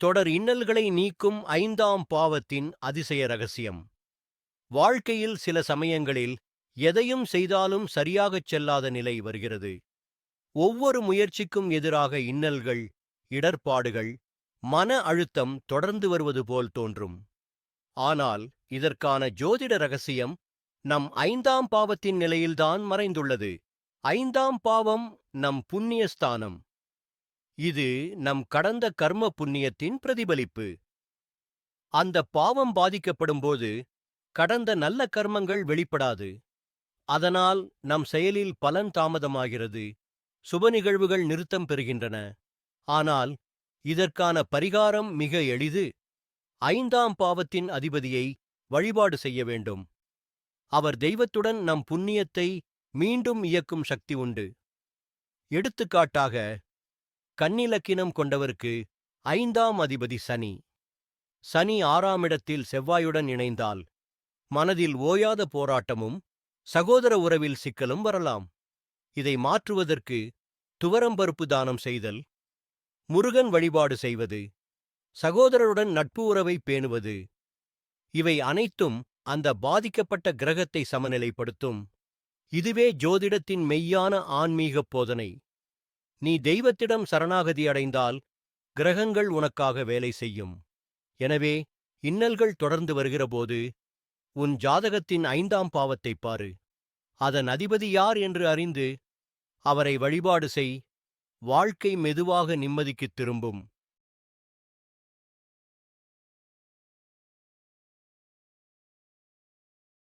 தொடர் இன்னல்களை நீக்கும் ஐந்தாம் பாவத்தின் அதிசய ரகசியம். வாழ்க்கையில் சில சமயங்களில் எதையும் செய்தாலும் சரியாகச் செல்லாத நிலை வருகிறது. ஒவ்வொரு முயற்சிக்கும் எதிராக இன்னல்கள் இடர்பாடுகள் மன அழுத்தம் தொடர்ந்து வருவது போல் தோன்றும். ஆனால் இதற்கான ஜோதிட ரகசியம் நம் ஐந்தாம் பாவத்தின் நிலையில்தான் மறைந்துள்ளது. ஐந்தாம் பாவம் நம் புண்ணியஸ்தானம். இது நம் கடந்த கர்ம புண்ணியத்தின் பிரதிபலிப்பு. அந்த பாவம் பாதிக்கப்படும்போது கடந்த நல்ல கர்மங்கள் வெளிப்படாது. அதனால் நம் செயலில் பலன் தாமதமாகிறது. சுப நிகழ்வுகள் நிறுத்தம் பெறுகின்றன. ஆனால் இதற்கான பரிகாரம் மிக எளிது. ஐந்தாம் பாவத்தின் அதிபதியை வழிபாடு செய்ய வேண்டும். அவர் தெய்வத்துடன் நம் புண்ணியத்தை மீண்டும் இயக்கும் சக்தி உண்டு. எடுத்துக்காட்டாக கன்னிலக்கினம் கொண்டவருக்கு ஐந்தாம் அதிபதி சனி. சனி ஆறாம் இடத்தில் செவ்வாயுடன் இணைந்தால் மனதில் ஓயாத போராட்டமும் சகோதர உறவில் சிக்கலும் வரலாம். இதை மாற்றுவதற்கு துவரம்பருப்பு தானம் செய்தல் முருகன் வழிபாடு செய்வது சகோதரருடன் நட்பு உறவை பேணுவது இவை அனைத்தும் அந்த பாதிக்கப்பட்ட கிரகத்தை சமநிலைப்படுத்தும். இதுவே ஜோதிடத்தின் மெய்யான ஆன்மீகப் போதனை. நீ தெய்வத்திடம் சரணாகதி அடைந்தால் கிரகங்கள் உனக்காக வேலை செய்யும். எனவே இன்னல்கள் தொடர்ந்து வருகிறபோது உன் ஜாதகத்தின் ஐந்தாம் பாவத்தைப் பாரு. அதன் அதிபதி யார் என்று அறிந்து அவரை வழிபாடு செய். வாழ்க்கை மெதுவாக நிம்மதிக்குத் திரும்பும்.